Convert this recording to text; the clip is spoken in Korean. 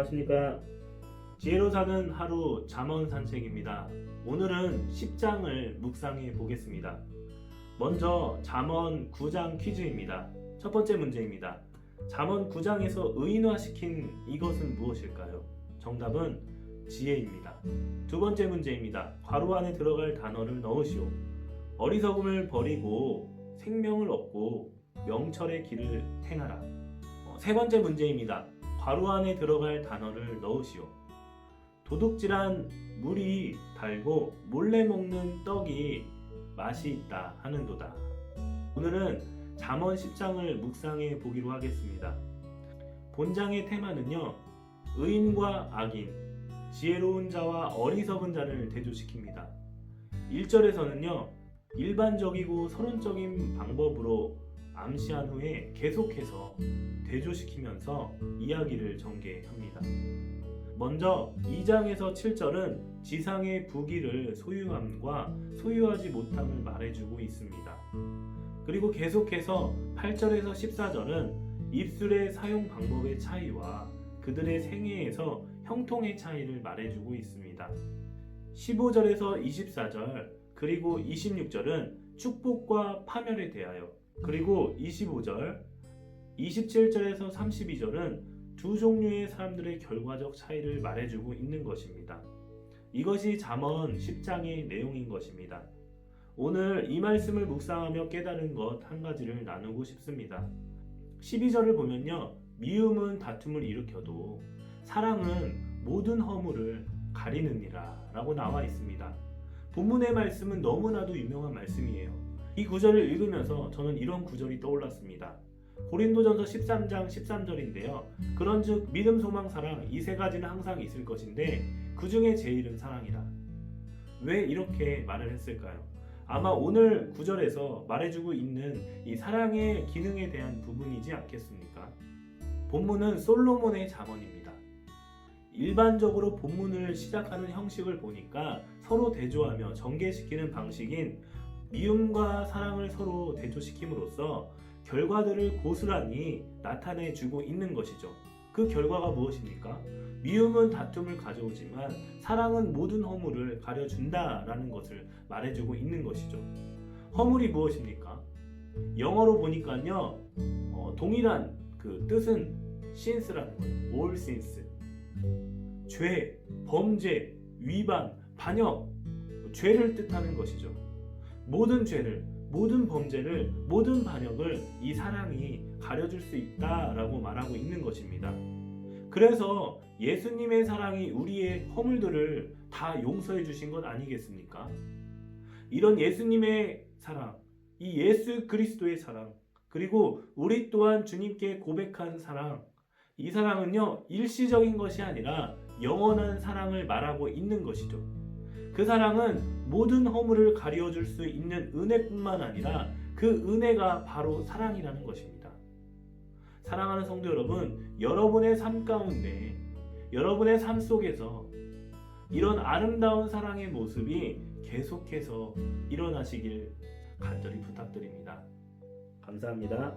안녕하십니까. 지혜로 사는 하루 잠언 산책입니다. 오늘은 10장을 묵상해 보겠습니다. 먼저 잠언 9장 퀴즈입니다. 첫 번째 문제입니다. 잠언 9장에서 의인화시킨 이것은 무엇일까요? 정답은 지혜입니다. 두 번째 문제입니다. 괄호 안에 들어갈 단어를 넣으시오. 어리석음을 버리고 생명을 얻고 명철의 길을 행하라. 어, 세 번째 문제입니다. 괄호 안에 들어갈 단어를 넣으시오. 도둑질한 물이 달고 몰래 먹는 떡이 맛이 있다 하는도다. 오늘은 잠언 10장을 묵상해 보기로 하겠습니다. 본장의 테마는요. 의인과 악인, 지혜로운 자와 어리석은 자를 대조시킵니다. 1절에서는요. 일반적이고 서론적인 방법으로 암시한 후에 계속해서 대조시키면서 이야기를 전개합니다. 먼저 2장에서 7절은 지상의 부귀를 소유함과 소유하지 못함을 말해주고 있습니다. 그리고 계속해서 8절에서 14절은 입술의 사용 방법의 차이와 그들의 생애에서 형통의 차이를 말해주고 있습니다. 15절에서 24절 그리고 26절은 축복과 파멸에 대하여 그리고 25절 27절에서 32절은 두 종류의 사람들의 결과적 차이를 말해주고 있는 것입니다. 이것이 잠언 10장의 내용인 것입니다. 오늘 이 말씀을 묵상하며 깨달은 것 한 가지를 나누고 싶습니다. 12절을 보면요. 미움은 다툼을 일으켜도 사랑은 모든 허물을 가리느니라 라고 나와 있습니다. 본문의 말씀은 너무나도 유명한 말씀이에요. 이 구절을 읽으면서 저는 이런 구절이 떠올랐습니다. 고린도전서 13장 13절인데요. 그런즉 믿음, 소망, 사랑 이 세 가지는 항상 있을 것인데 그 중에 제일은 사랑이라. 왜 이렇게 말을 했을까요? 아마 오늘 구절에서 말해주고 있는 이 사랑의 기능에 대한 부분이지 않겠습니까? 본문은 솔로몬의 잠언입니다. 일반적으로 본문을 시작하는 형식을 보니까 서로 대조하며 전개시키는 방식인 미움과 사랑을 서로 대조시킴으로써 결과들을 고스란히 나타내 주고 있는 것이죠. 그 결과가 무엇입니까? 미움은 다툼을 가져오지만 사랑은 모든 허물을 가려준다라는 것을 말해주고 있는 것이죠. 허물이 무엇입니까? 영어로 보니까요, 어, 동일한 그 뜻은 sin스라는 거예요. all sins. 죄, 범죄, 위반, 반역, 죄를 뜻하는 것이죠. 모든 죄를, 모든 범죄를, 모든 반역을 이 사랑이 가려줄 수 있다라고 말하고 있는 것입니다. 그래서 예수님의 사랑이 우리의 허물들을 다 용서해 주신 것 아니겠습니까? 이런 예수님의 사랑, 이 예수 그리스도의 사랑, 그리고 우리 또한 주님께 고백한 사랑, 이 사랑은요, 일시적인 것이 아니라 영원한 사랑을 말하고 있는 것이죠. 그 사랑은 모든 허물을 가려줄 수 있는 은혜뿐만 아니라 그 은혜가 바로 사랑이라는 것입니다. 사랑하는 성도 여러분, 여러분의 삶 가운데, 여러분의 삶 속에서 이런 아름다운 사랑의 모습이 계속해서 일어나시길 간절히 부탁드립니다. 감사합니다.